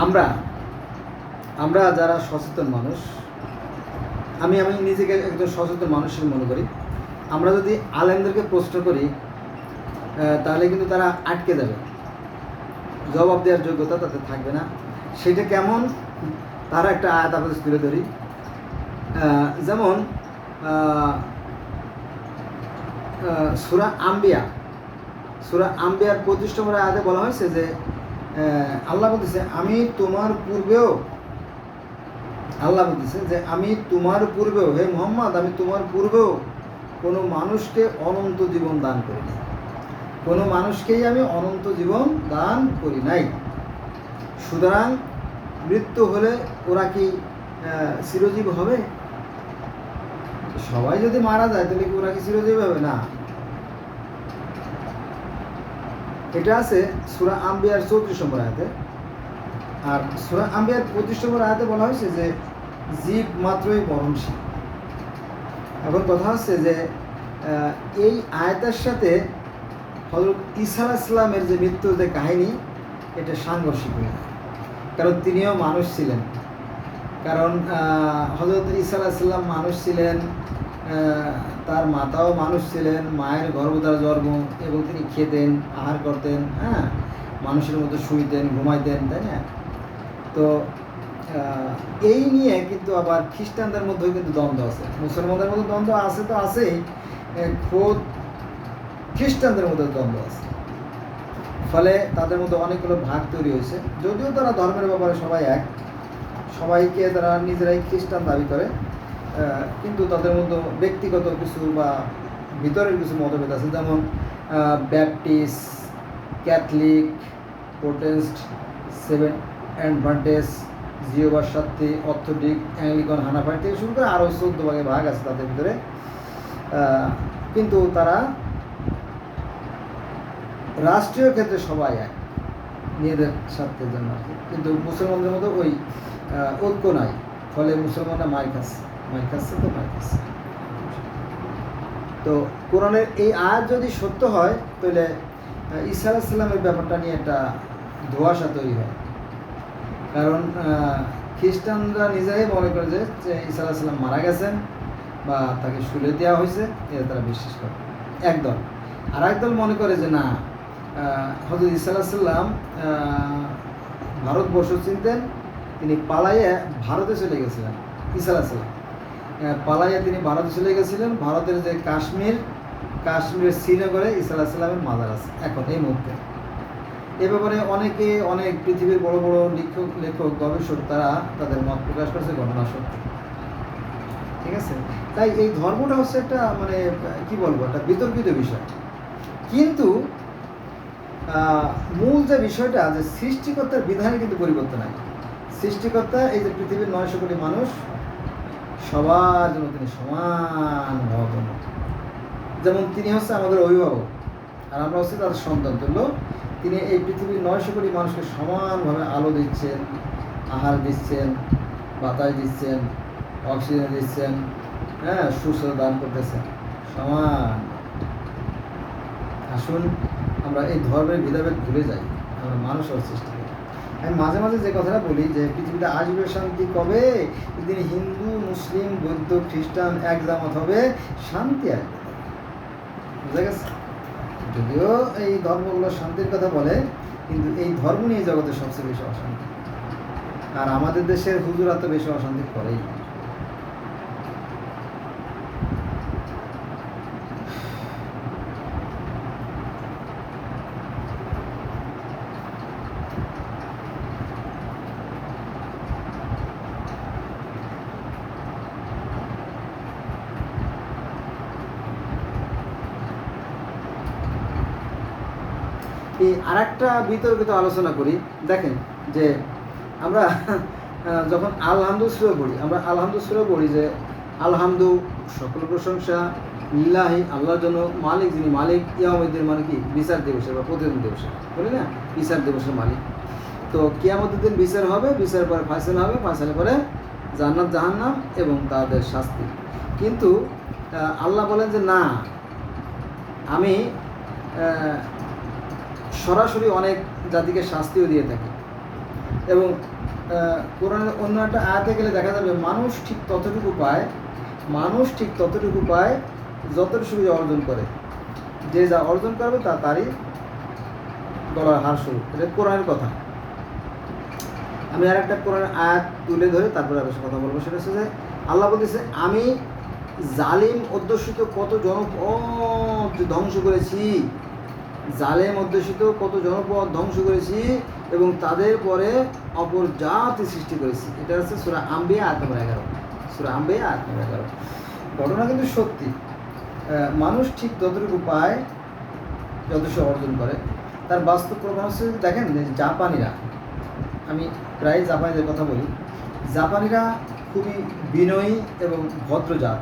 আমরা আমরা যারা সচেতন মানুষ, আমি আমি নিজেকে একজন সচেতন মানুষ হিসেবে মনে করি। আমরা যদি আলেমদেরকে প্রশ্ন করি তাহলে কিন্তু তারা আটকে যাবে। জবাব দেওয়ার যোগ্যতা তাদের থাকবে না। সেটা কেমন? তারা একটা আয়াত আপনাদের তুলে ধরি। যেমন সুরা আম্বিয়া। সুরা আম্বিয়ার নম্বর আয়াতে বলা হয়েছে যে আল্লাহ বলতেছে, আমি তোমার পূর্বেও আল্লাহ বলতেছে যে, আমি তোমার পূর্বেও হে মোহাম্মদ, আমি তোমার পূর্বেও কোনো মানুষকে অনন্ত জীবন দান করি নাই। কোনো মানুষকেই আমি অনন্ত জীবন দান করি নাই। সুতরাং মৃত্যু হলে ওরা কি চিরজীব হবে? সবাই যদি মারা যায়, তাহলে কি ওরা কি চিরজীব হবে? না। এটা আছে সুরা আম্বিয়ার চৌত্রিশ নম্বর আয়াতে। আর সুরা আম্বিয়ার পঁচিশ নম্বর আয়াতে বলা হয়েছে যে, জীব মাত্রই মরণশীল এখন কথা হচ্ছে যে এই আয়াতের সাথে হজরত ঈসা আলাইহিস সালামের যে মৃত্যুর যে কাহিনী, এটা সাংঘর্ষিক হয়ে কারণ তিনিও মানুষ ছিলেন। কারণ হজরত ঈসা আলাইহিস সালাম মানুষ ছিলেন তার মাতাও মানুষ ছিলেন, মায়ের গর্ভধার জন্ম এবং তিনি খেতেন, আহার করতেন হ্যাঁ? মানুষের মতো শুইতেন, ঘুমাইতেন, তাই না? তো এই নিয়ে কিন্তু আবার খ্রিস্টানদের মধ্যেও কিন্তু দ্বন্দ্ব আছে। মুসলমানদের মধ্যে দ্বন্দ্ব আছে তো আছেই খোদ খ্রিস্টানদের মধ্যে দ্বন্দ্ব আছে। ফলে তাদের মধ্যে অনেকগুলো ভাগ তৈরি হয়েছে। যদিও তারা ধর্মের ব্যাপারে সবাই এক, সবাইকে তারা নিজেরাই খ্রিস্টান দাবি করে। কিন্তু তাদের মধ্যে ব্যক্তিগত কিছু বা ভিতরের কিছু মতভেদ আছে। যেমন Baptist Catholic protest seven adventist জিওবার সাথে অর্থডিক অ্যাংলিকন হানাফাই থেকে শুরু করে আরও চোদ্দ ভাগে ভাগ আছে তাদের ভিতরে। কিন্তু তারা রাষ্ট্রীয় ক্ষেত্রে সবাই এক, নিজেদের স্বার্থের জন্য। কিন্তু মুসলমানদের মধ্যে ওই ঐক্য নাই। ফলে মুসলমানরা মার খাচ্ছে। মার খাচ্ছে তো খাচ্ছে তো কোরআনের এই আয়াত যদি সত্য হয় তাহলে ঈসা আলাইসাল্লামের ব্যাপারটা নিয়ে একটা ধোঁয়াশা তৈরি হয়। কারণ খ্রিস্টানরা নিজেরাই মনে করে যে ঈসা আলাইসাল্লাম মারা গেছেন বা তাকে শুলে দেওয়া হয়েছে এটা তারা বিশ্বাস করে। একদল আর একদল মনে করে যে না হজরত ঈসা আলাইসাল্লাম ভারতবর্ষ চিনতেন তিনি পালাইয়ে ভারতে চলে গেছিলেন ঈসা আলাইসাল্লাম আহ, পালাইয়ে তিনি ভারতে চলে গেছিলেন। ভারতের যে কাশ্মীর, কাশ্মীরের শ্রীনগরে ঈসা আলাহিসাল্লামের মাজার আছে এখন এই মুহূর্তে। এ ব্যাপারে অনেকে, অনেক পৃথিবীর বড় বড় লেখক লেখক, গবেষক তারা তাদের মত প্রকাশ করেছে, ঘটনা সত্য। ঠিক আছে? তাই এই ধর্মটা হচ্ছে একটা মানে কি বলব, একটা বিতর্কিত বিষয়। কিন্তু মূল যে বিষয়টা, যে সৃষ্টিকর্তার বিধানে কিন্তু পরিবর্তন নাই সৃষ্টিকর্তা এই যে পৃথিবীর নয়শো কোটি মানুষ সবার জন্য তিনি সমান ভাবাপন্ন যেমন তিনি হচ্ছে আমাদের অভিভাবক, আর আমরা হচ্ছে তার সন্তান। তুল্য তিনি এই পৃথিবীর নয়শো কোটি মানুষকে সমানভাবে আলো দিচ্ছেন, আহার দিচ্ছেন, বাতাস দিচ্ছেন, অক্সিজেন দিচ্ছেন হ্যাঁ সুস্থ দান করতেছেন। সমান। আসুন আমরা এই ধর্মের ভেদাভেদ ভুলে যাই, আমরা মানুষ হওয়ার চেষ্টা করি। আমি মাঝে মাঝে যে কথাটা বলি যে পৃথিবীতে আসবে শান্তি কবে? যেদিন হিন্দু, মুসলিম, বৌদ্ধ, খ্রিস্টান এক জামাত হবে, শান্তি আসবে বুঝা গেছে? যদিও এই ধর্মগুলো শান্তির কথা বলে, কিন্তু এই ধর্ম নিয়ে জগতে সবচেয়ে বেশি অশান্তি। আর আমাদের দেশের হুজুরা তো বেশি অশান্তি করেই এই আর একটা বিতর্কিত আলোচনা করি। দেখেন যে আমরা যখন আলহামদু সুরে পড়ি, আমরা আলহামদু সুরে পড়ি যে আলহামদু, সকল প্রশংসা, লিল্লাহি, আল্লাহর জন্য মালিক যিনি মালিক ইয়ামুদ্দিন মানে কি? বিচার দিবসের বা প্রতিদিন দিবসের। বলি না? বিচার দিবসের মালিক। তো কিয়ামতের বিচার হবে বিচার পরে ফাইসাল হবে, ফাইসালের পরে জান্নাত, জাহান্নাম এবং তাদের শাস্তি। কিন্তু আল্লাহ বলেন যে না, আমি সরাসরি অনেক জাতিকে শাস্তিও দিয়ে থাকে। এবং আহ, কোরআনের অন্য একটা আয়াতে গেলে দেখা যাবে মানুষ ঠিক ততটুকু পায় মানুষ ঠিক ততটুকু পায় যতটুকু সুবিধা অর্জন করে। যে যা অর্জন করবে তা তারই গলার হার শুরু। এটা কোরআনের কথা। আমি আর একটা কোরআন আয়াত তুলে ধরে তারপরে আবার কথা বলব। সেটা হচ্ছে যে আল্লাহ বলতেছে আমি জালিম অধ্যুষিত কত জনপদ ধ্বংস করেছি। জালেম অধ্যুষিত কত জনপদ ধ্বংস করেছি এবং তাদের পরে অপর জাতি সৃষ্টি করেছি। এটা হচ্ছে সুরা আম্বে আয়াত নম্বর এগারো। সুরা আম্বে আয়াত নম্বর এগারো। ঘটনা কিন্তু সত্যি। মানুষ ঠিক যতটুকু পায় যথেষ্ট অর্জন করে। তার বাস্তব প্রমাণ হচ্ছে, দেখেন, যে জাপানিরা, আমি প্রায় জাপানিদের কথা বলি, জাপানিরা খুবই বিনয়ী এবং ভদ্র জাত।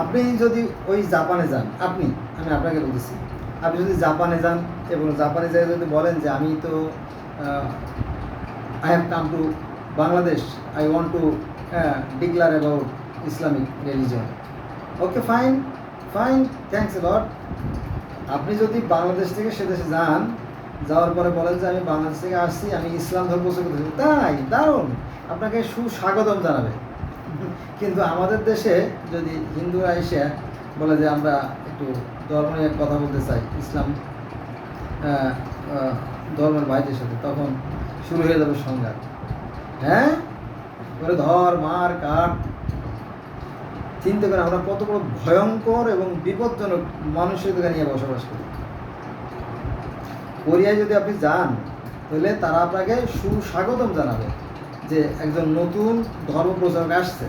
আপনি যদি ওই জাপানে যান, আপনি, আমি আপনাকে বলতেছি, আপনি যদি জাপানে যান এবং জাপানে যাই যদি বলেন যে আমি তো I have come to Bangladesh I want to declare about Islamic religion okay fine fine thanks lot আপনি যদি বাংলাদেশ থেকে সে দেশে যান, যাওয়ার পরে বলেন যে আমি বাংলাদেশ থেকে আসছি, আমি ইসলাম ধর্ম তাই, দারুণ। আপনাকে সুস্বাগতম জানাবে। কিন্তু আমাদের দেশে যদি হিন্দুরা এসে বলে যে আমরা একটু ধর্ম নিয়ে কথা বলতে চাই, ইসলাম ধর্মের ভাইদের সাথে, তখন শুরু হয়ে যাবে সংঘাত। হ্যাঁ? করে ধর, মার, কাট। চিন্তা করে আমরা কত বড় ভয়ঙ্কর এবং বিপজ্জনক দোকানে নিয়ে বসবাস করি। কোরিয়ায় যদি আপনি যান, তাহলে তারা আপনাকে সুস্বাগতম জানাবে। যে একজন নতুন ধর্ম প্রচারক আসছে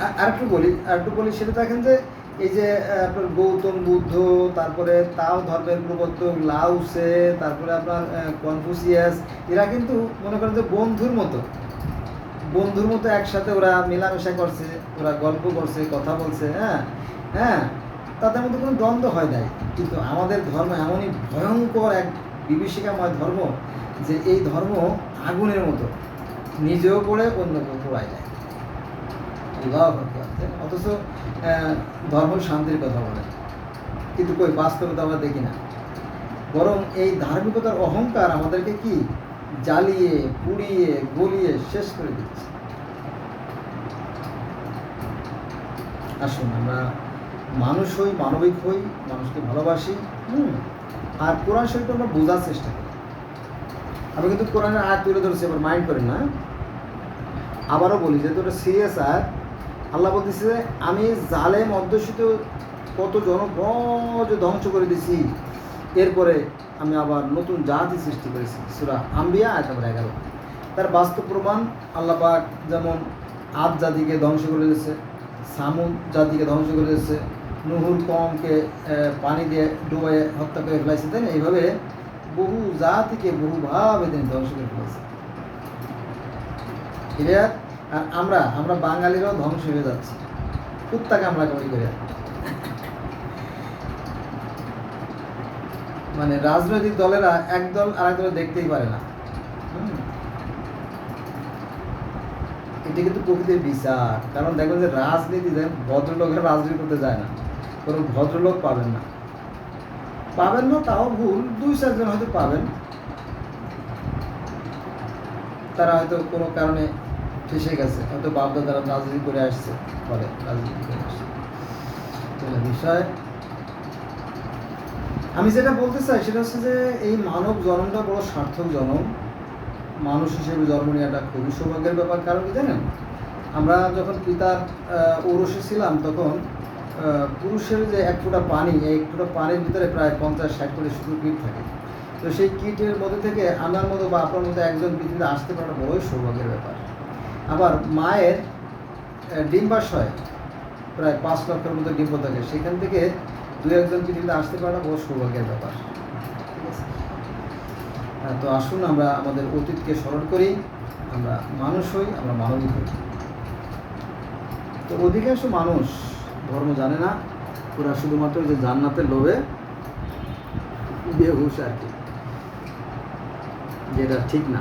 আ- আরেকটু বলি আরেকটু বলি সেটা দেখেন যে এই যে আপনার গৌতম বুদ্ধ, তারপরে তাও ধর্মের প্রবর্তক লাউসে তারপরে আপনার কনফুসিয়াস, এরা কিন্তু মনে করেন যে বন্ধুর মতো। বন্ধুর মতো একসাথে ওরা মেলামেশা করছে, ওরা গল্প করছে, কথা বলছে হ্যাঁ? হ্যাঁ? তাদের মধ্যে কোনো দ্বন্দ্ব হয় নাই। কিন্তু আমাদের ধর্ম এমনই ভয়ঙ্কর এক বিভীষিকাময় ধর্ম যে এই ধর্ম আগুনের মতো, নিজেও পড়ে অন্যকেও পোড়ায় যায়। অথচ ধর্ম শান্তির কথা বলে। কিন্তু কই বাস্তবতা আমরা দেখি না। বরং এই ধার্মিকতার অহংকার আমাদেরকে কি? জ্বালিয়ে, পুড়িয়ে, গলিয়ে শেষ করে দিচ্ছে। আসুন, আমরা মানুষ হই, মানবিক হই, মানুষকে ভালোবাসি, হুম, আর কোরআন শরীফটা আমরা বোঝার চেষ্টা করি। আমি কিন্তু কোরআনের আয়াত তুলে ধরেছি, এবার মাইন্ড করেন না। আবারও বলি, যেহেতু ওটা সিরিয়াস আয়াত, আল্লাহ বলতেছে, আমি জালেম অধ্যুষিত কত জনপদ ধ্বংস করে দিছি। এরপরে আমি আবার নতুন জাতি সৃষ্টি করেছি। সুরা আম্বিয়া, আয়াত নম্বর এগারো। তার বাস্তব প্রমাণ আল্লাহ পাক যেমন আদ জাতিকে ধ্বংস করে দিয়েছে সামুদ জাতিকে ধ্বংস করে দিয়েছে, নুহুর কমকে পানি দিয়ে ডুবে হত্যা করে ফেলাইছে, তাই না? এইভাবে বহু জাতিকে বহুভাবে তিনি ধ্বংস করে ফেলেছে। আর আমরা আমরা বাঙালিরাও ধ্বংস হয়ে যাচ্ছি। কুত্তাকে আমরা করি করে মানে রাজনৈতিক দলেরা এক দল আরেক দল দেখতেই পারে না। এটা কিন্তু প্রকৃতির বিচার। কারণ দেখবেন যে রাজনীতি দেখেন ভদ্রলোকেরা রাজনীতি করতে যায় না। কোনো ভদ্রলোক পাবেন না। পাবেন না, তাও ভুল। দুই চারজন হয়তো পাবেন। তারা হয়তো কোনো কারণে ফেসে গেছে। হয়তো বাপদাদারা রাজনীতি করে আসছে ফলে রাজনীতি করে আসছে। বিষয় আমি যেটা বলতে চাই, সেটা হচ্ছে যে এই মানব জন্মটা বড় সার্থক জন্ম। মানুষ হিসেবে জন্ম নেওয়াটা খুবই সৌভাগ্যের ব্যাপার, কারণ কি জানেন? আমরা যখন পিতার ঔরসে ছিলাম, তখন পুরুষের যে এক ফোঁটা পানি, এই এক ফোঁটা পানির ভিতরে প্রায় পঞ্চাশ ষাট করে শুধু কিট থাকে। তো সেই কিটের মধ্যে থেকে আমার মতো বা আপনার মতো একজন পৃথিবীতে আসতে পারা বড়ই সৌভাগ্যের ব্যাপার। আবার মায়ের ডিম্বাশয় প্রায় পাঁচ লক্ষের মতো ডিম্ব থাকে। সেখান থেকে দু একজন পৃথিবীতে আসতে পারাটা বড় সৌভাগ্যের ব্যাপার। ঠিক আছে? তো আসুন আমরা আমাদের অতীতকে স্মরণ করি। আমরা মানুষ হই, আমরা মানবিক হই। তো অধিকাংশ মানুষ ধর্ম জানে না ওরা শুধুমাত্র যে জান্নাতের লোভে বেহুশ আর কি। যেটা ঠিক না।